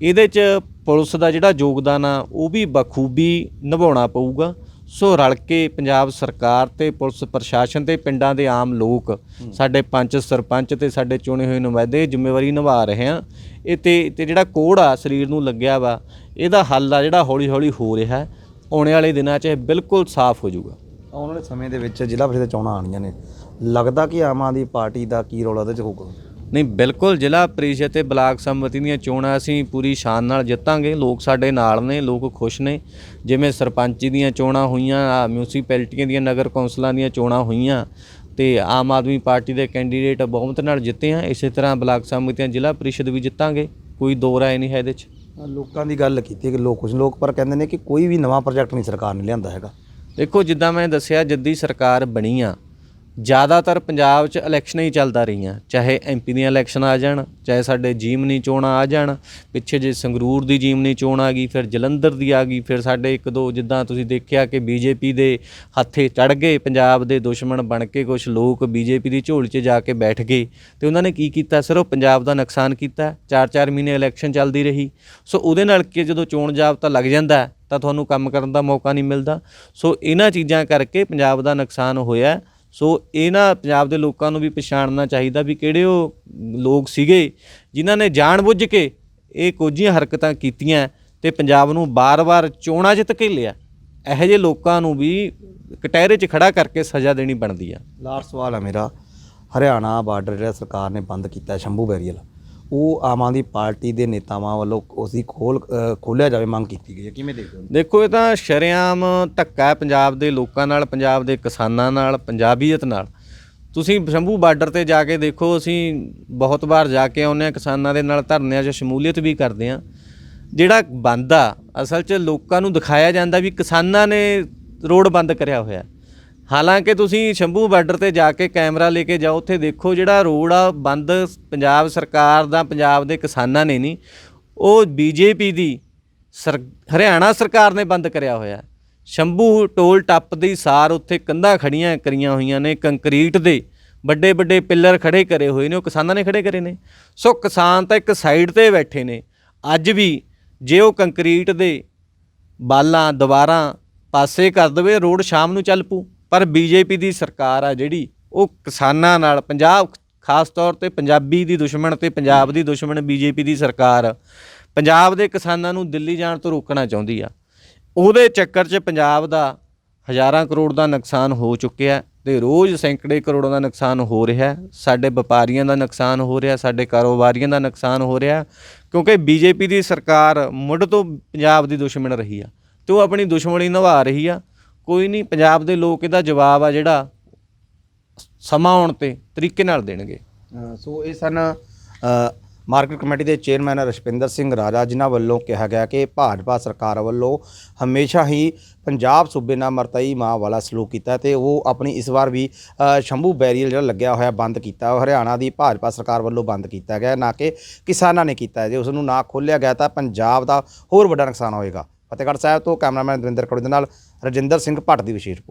ਇਹਦੇ 'ਚ ਪੁਲਿਸ ਦਾ ਜਿਹੜਾ ਯੋਗਦਾਨ ਆ ਉਹ ਵੀ ਬਖੂਬੀ ਨਿਭਾਉਣਾ ਪਊਗਾ। ਸੋ ਰਲ ਕੇ ਪੰਜਾਬ ਸਰਕਾਰ ਤੇ ਪੁਲਿਸ ਪ੍ਰਸ਼ਾਸਨ ਤੇ ਪਿੰਡਾਂ ਦੇ ਆਮ ਲੋਕ ਸਾਡੇ ਪੰਚ ਸਰਪੰਚ ਤੇ ਸਾਡੇ ਚੁਣੇ ਹੋਏ ਨੁਮਾਇੰਦੇ ਜ਼ਿੰਮੇਵਾਰੀ ਨਿਭਾ ਰਹੇ ਆ ਇਹ ਤੇ ਤੇ ਜਿਹੜਾ ਕੋੜ ਆ ਸਰੀਰ ਨੂੰ ਲੱਗਿਆ ਵਾ ਇਹਦਾ ਹੱਲ ਆ ਜਿਹੜਾ ਹੌਲੀ ਹੌਲੀ ਹੋ ਰਿਹਾ। ਹੈ। ਆਉਣ ਵਾਲੇ ਦਿਨਾਂ 'ਚ ਇਹ ਬਿਲਕੁਲ ਸਾਫ਼ ਹੋ ਜਾਊਗਾ। ਆਉਣ ਵਾਲੇ ਸਮੇਂ ਦੇ ਵਿੱਚ ਜ਼ਿਲ੍ਹਾ ਪ੍ਰੀਸ਼ਦ ਚੋਣਾਂ ਆਉਣੀਆਂ ਨੇ। ਲੱਗਦਾ ਕਿ ਆਮ ਆਦਮੀ ਪਾਰਟੀ ਦਾ ਕੀ ਰੋਲ ਉਹਦੇ ਚ ਹੋਊਗਾ? ਨਹੀਂ ਬਿਲਕੁਲ ਜ਼ਿਲ੍ਹਾ ਪ੍ਰੀਸ਼ਦ ਤੇ ਬਲਾਕ ਸੰਮਤੀ ਦੀਆਂ ਚੋਣਾਂ ਅਸੀਂ ਪੂਰੀ ਸ਼ਾਨ ਨਾਲ ਜਿੱਤਾਂਗੇ। ਲੋਕ ਸਾਡੇ ਨਾਲ ਨੇ ਲੋਕ ਖੁਸ਼ ਨੇ। ਜਿਵੇਂ ਸਰਪੰਚੀ ਦੀਆਂ ਚੋਣਾਂ ਹੋਈਆਂ ਮਿਊਨਿਸਪੈਲਿਟੀਆਂ ਦੀਆਂ ਨਗਰ ਕੌਂਸਲਾਂ ਦੀਆਂ ਚੋਣਾਂ ਹੋਈਆਂ ਤੇ ਆਮ ਆਦਮੀ ਪਾਰਟੀ ਦੇ ਕੈਂਡੀਡੇਟ ਬਹੁਮਤ ਨਾਲ ਜਿੱਤੇ ਆ ਇਸੇ ਤਰ੍ਹਾਂ ਬਲਾਕ ਸੰਮਤੀਆਂ ਜ਼ਿਲ੍ਹਾ ਪ੍ਰੀਸ਼ਦ ਵੀ ਜਿੱਤਾਂਗੇ। ਕੋਈ ਦੋ ਰਾਏ ਨਹੀਂ ਹੈ ਇਹਦੇ 'ਚ। ਲੋਕਾਂ ਦੀ ਗੱਲ ਕੀਤੀ ਕਿ ਲੋਕ ਕੁਝ ਲੋਕ ਪਰ ਕਹਿੰਦੇ ਨੇ ਕਿ ਕੋਈ ਵੀ ਨਵਾਂ ਪ੍ਰੋਜੈਕਟ ਨਹੀਂ ਸਰਕਾਰ ਨੇ ਲਿਆਂਦਾ ਹੈਗਾ। ਦੇਖੋ ਜਿੱਦਾਂ ਮੈਂ ਦੱਸਿਆ ਜੱਦੀ ਸਰਕਾਰ ਬਣੀ ਆ ਜ਼ਿਆਦਾਤਰ ਪੰਜਾਬ 'ਚ ਇਲੈਕਸ਼ਨਾਂ ਹੀ ਚੱਲਦਾ ਰਹੀਆਂ। ਚਾਹੇ ਐਮਪੀ ਦੀਆਂ ਇਲੈਕਸ਼ਨ ਆ ਜਾਣ, ਚਾਹੇ ਸਾਡੇ ਜੀਮਨੀ ਚੋਣਾਂ ਆ ਜਾਣ, ਪਿੱਛੇ ਜੇ ਸੰਗਰੂਰ ਦੀ ਜੀਮਨੀ ਚੋਣ ਆ ਗਈ, ਫਿਰ ਜਲੰਧਰ ਦੀ ਆ ਗਈ, ਫਿਰ ਸਾਡੇ ਇੱਕ ਦੋ ਜਿੱਦਾਂ ਤੁਸੀਂ ਦੇਖਿਆ ਕਿ ਬੀਜੇਪੀ ਦੇ ਹੱਥੇ ਚੜ ਗਏ, ਪੰਜਾਬ ਦੇ ਦੁਸ਼ਮਣ ਬਣ ਕੇ ਕੁਝ ਲੋਕ ਬੀਜੇਪੀ ਦੀ ਝੋਲ 'ਚ ਜਾ ਕੇ ਬੈਠ ਗਏ। ਤੇ ਉਹਨਾਂ ਨੇ ਕੀ ਕੀਤਾ? ਸਿਰਫ ਪੰਜਾਬ ਦਾ ਨੁਕਸਾਨ ਕੀਤਾ। ਚਾਰ ਚਾਰ ਮਹੀਨੇ ਇਲੈਕਸ਼ਨ ਚੱਲਦੀ ਰਹੀ। ਸੋ ਉਹਦੇ ਨਾਲ ਕਿ ਜਦੋਂ ਚੋਣ ਜਾਬਤਾ ਲੱਗ ਜਾਂਦਾ ਤਾਂ ਤੁਹਾਨੂੰ ਕੰਮ ਕਰਨ ਦਾ ਮੌਕਾ ਨਹੀਂ ਮਿਲਦਾ। ਸੋ ਇਹਨਾਂ ਚੀਜ਼ਾਂ ਕਰਕੇ ਪੰਜਾਬ ਦਾ ਨੁਕਸਾਨ ਹੋਇਆ। ਸੋ ਇਹਨਾਂ ਪੰਜਾਬ ਦੇ ਲੋਕਾਂ ਨੂੰ ਵੀ ਪਛਾਣਨਾ ਚਾਹੀਦਾ ਵੀ ਕਿਹੜੇ ਉਹ ਲੋਕ ਸੀਗੇ ਜਿਨ੍ਹਾਂ ਨੇ ਜਾਣਬੁੱਝ ਕੇ ਇਹ ਕੋਝੀਆਂ ਹਰਕਤਾਂ ਕੀਤੀਆਂ ਤੇ ਪੰਜਾਬ ਨੂੰ ਬਾਰ-ਬਾਰ ਚੋਣਾਂ 'ਚ ਧਕੇਲਿਆ। ਇਹੋ ਜਿਹੇ ਲੋਕਾਂ ਨੂੰ ਵੀ ਕਟਹਿਰੇ 'ਚ ਖੜਾ ਕਰਕੇ ਸਜ਼ਾ ਦੇਣੀ ਬਣਦੀ ਆ। ਲਾਸਟ ਸਵਾਲ ਆ ਮੇਰਾ। ਹਰਿਆਣਾ ਬਾਰਡਰ ਜਿਹੜਾ ਸਰਕਾਰ ਨੇ ਬੰਦ ਕੀਤਾ ਸ਼ੰਭੂ ਬੈਰੀਅਲ ਉਹ ਆਮ ਆਦਮੀ ਪਾਰਟੀ ਦੇ ਨੇਤਾਵਾਂ ਵੱਲੋਂ ਉਸ ਦੀ ਖੋਲ ਖੋਲਿਆ ਜਾਵੇ, ਮੰਗ ਕੀਤੀ ਗਈ ਹੈ। ਕਿਵੇਂ ਦੇਖਦੇ ਹੋ? ਦੇਖੋ, ਇਹ ਤਾਂ ਸ਼ਰੇਆਮ ਧੱਕਾ ਹੈ ਪੰਜਾਬ ਦੇ ਲੋਕਾਂ ਨਾਲ, ਪੰਜਾਬ ਦੇ ਕਿਸਾਨਾਂ ਨਾਲ, ਪੰਜਾਬੀਅਤ ਨਾਲ। ਤੁਸੀਂ ਸ਼ੰਭੂ ਬਾਰਡਰ ਤੇ ਜਾ ਕੇ ਦੇਖੋ, ਅਸੀਂ ਬਹੁਤ ਵਾਰ ਜਾ ਕੇ ਆਉਂਦੇ ਹਾਂ, ਕਿਸਾਨਾਂ ਦੇ ਨਾਲ ਧਰਨਿਆਂ 'ਚ ਸ਼ਮੂਲੀਅਤ ਵੀ ਕਰਦੇ ਹਾਂ। ਜਿਹੜਾ ਬੰਦ ਆ ਅਸਲ 'ਚ ਲੋਕਾਂ ਨੂੰ ਦਿਖਾਇਆ ਜਾਂਦਾ ਵੀ ਕਿਸਾਨਾਂ ਨੇ ਰੋਡ ਬੰਦ ਕਰਿਆ ਹੋਇਆ ਹਾਲਾਂਕਿ ਤੁਸੀਂ ਸ਼ੰਭੂ ਬਾਰਡਰ ਤੇ ਜਾ ਕੇ ਕੈਮਰਾ ਲੈ ਕੇ ਜਾਓ, ਉੱਥੇ ਦੇਖੋ ਜਿਹੜਾ ਰੋਡ ਆ, ਬੰਦ ਪੰਜਾਬ ਸਰਕਾਰ ਦਾ, ਪੰਜਾਬ ਦੇ ਕਿਸਾਨਾਂ ਨੇ ਨਹੀਂ ਉਹ ਬੀਜੇਪੀ ਦੀ ਸਰ, ਹਰਿਆਣਾ ਸਰਕਾਰ ਨੇ ਬੰਦ ਕਰਿਆ ਹੋਇਆ। ਸ਼ੰਭੂ ਟੋਲ ਟੱਪ ਦੀ ਸਾਰ ਉੱਥੇ ਕੰਧਾਂ ਖੜੀਆਂ ਕਰੀਆਂ ਹੋਈਆਂ ਨੇ, ਕੰਕਰੀਟ ਦੇ ਵੱਡੇ ਵੱਡੇ ਪਿੱਲਰ ਖੜੇ ਕਰੇ ਹੋਏ ਨੇ, ਉਹ ਕਿਸਾਨਾਂ ਨੇ ਖੜੇ ਕਰੇ ਨੇ। ਸੋ ਕਿਸਾਨ ਤਾਂ ਇੱਕ ਸਾਈਡ ਤੇ ਬੈਠੇ ਨੇ, ਅੱਜ ਵੀ ਜੇ ਉਹ ਕੰਕਰੀਟ ਦੇ ਬਾਲਾਂ, ਦੀਵਾਰਾਂ ਪਾਸੇ ਕਰ ਦੇਵੇ, ਰੋਡ ਸ਼ਾਮ ਨੂੰ ਚੱਲ ਪੂ ਪਰ ਬੀਜੇਪੀ ਦੀ ਸਰਕਾਰ ਆ ਜਿਹੜੀ, ਉਹ ਕਿਸਾਨਾਂ ਨਾਲ ਪੰਜਾਬ, ਖਾਸ ਤੌਰ ਤੇ ਪੰਜਾਬੀ ਦੀ ਦੁਸ਼ਮਣ ਤੇ ਪੰਜਾਬ ਦੀ ਦੁਸ਼ਮਣ ਬੀਜੇਪੀ ਦੀ ਸਰਕਾਰ ਪੰਜਾਬ ਦੇ ਕਿਸਾਨਾਂ ਨੂੰ ਦਿੱਲੀ ਜਾਣ ਤੋਂ ਰੋਕਣਾ ਚਾਹੁੰਦੀ ਆ। ਉਹਦੇ ਚੱਕਰ 'ਚ ਪੰਜਾਬ ਦਾ ਹਜ਼ਾਰਾਂ ਕਰੋੜ ਦਾ ਨੁਕਸਾਨ ਹੋ ਚੁੱਕਿਆ ਤੇ ਰੋਜ਼ ਸੈਂਕੜੇ ਕਰੋੜਾਂ ਦਾ ਨੁਕਸਾਨ ਹੋ ਰਿਹਾ ਸਾਡੇ ਵਪਾਰੀਆਂ ਦਾ ਨੁਕਸਾਨ ਹੋ ਰਿਹਾ, ਸਾਡੇ ਕਾਰੋਬਾਰੀਆਂ ਦਾ ਨੁਕਸਾਨ ਹੋ ਰਿਹਾ, ਕਿਉਂਕਿ ਬੀਜੇਪੀ ਦੀ ਸਰਕਾਰ ਮੁੱਢ ਤੋਂ ਪੰਜਾਬ ਦੀ ਦੁਸ਼ਮਣ ਰਹੀ ਆ ਤੇ ਉਹ ਆਪਣੀ ਦੁਸ਼ਮਣੀ ਨਿਭਾ ਰਹੀ ਆ। ਕੋਈ ਨਹੀਂ, ਪੰਜਾਬ ਦੇ ਲੋਕ ਇਹਦਾ ਜਵਾਬ ਆ ਜਿਹੜਾ ਸਮਾਂ ਆਉਣ ਤੇ ਤਰੀਕੇ ਨਾਲ ਦੇਣਗੇ। ਸੋ ਇਹ ਸਨ ਮਾਰਕੀਟ ਕਮੇਟੀ ਦੇ ਚੇਅਰਮੈਨ ਰਸ਼ਪਿੰਦਰ ਸਿੰਘ ਰਾਜਾ, ਜਿਨ੍ਹਾਂ ਵੱਲੋਂ ਕਿਹਾ ਗਿਆ ਕਿ ਭਾਜਪਾ ਸਰਕਾਰ ਵੱਲੋਂ ਹਮੇਸ਼ਾ ਹੀ ਪੰਜਾਬ ਸੂਬੇ ਨਾਲ ਮਰਤਈ ਮਾਂ ਵਾਲਾ ਸਲੂਕ ਕੀਤਾ ਹੈ ਤੇ ਉਹ ਆਪਣੀ ਇਸ ਵਾਰ ਵੀ ਸ਼ੰਭੂ ਬੈਰੀਅਰ ਜਿਹੜਾ ਲੱਗਿਆ ਹੋਇਆ ਬੰਦ ਕੀਤਾ ਹਰਿਆਣਾ ਦੀ ਭਾਜਪਾ ਸਰਕਾਰ ਵੱਲੋਂ ਬੰਦ ਕੀਤਾ ਗਿਆ, ਨਾ ਕਿ ਕਿਸਾਨਾਂ ਨੇ ਕੀਤਾ ਜੇ ਉਸ ਨੂੰ ਨਾ ਖੋਲ੍ਹਿਆ ਗਿਆ ਤਾਂ ਪੰਜਾਬ ਦਾ ਹੋਰ ਵੱਡਾ ਨੁਕਸਾਨ ਹੋਏਗਾ। ਫਤਿਹਗੜ੍ਹ ਸਾਹਿਬ ਤੋਂ ਕੈਮਰਾਮੈਨ ਦਵਿੰਦਰ ਕੜੂ ਦੇ ਨਾਲ ਰਜਿੰਦਰ ਸਿੰਘ ਭੱਟ ਦੀ ਵਿਸ਼ੇਸ਼ ਰਿਪੋਰਟ।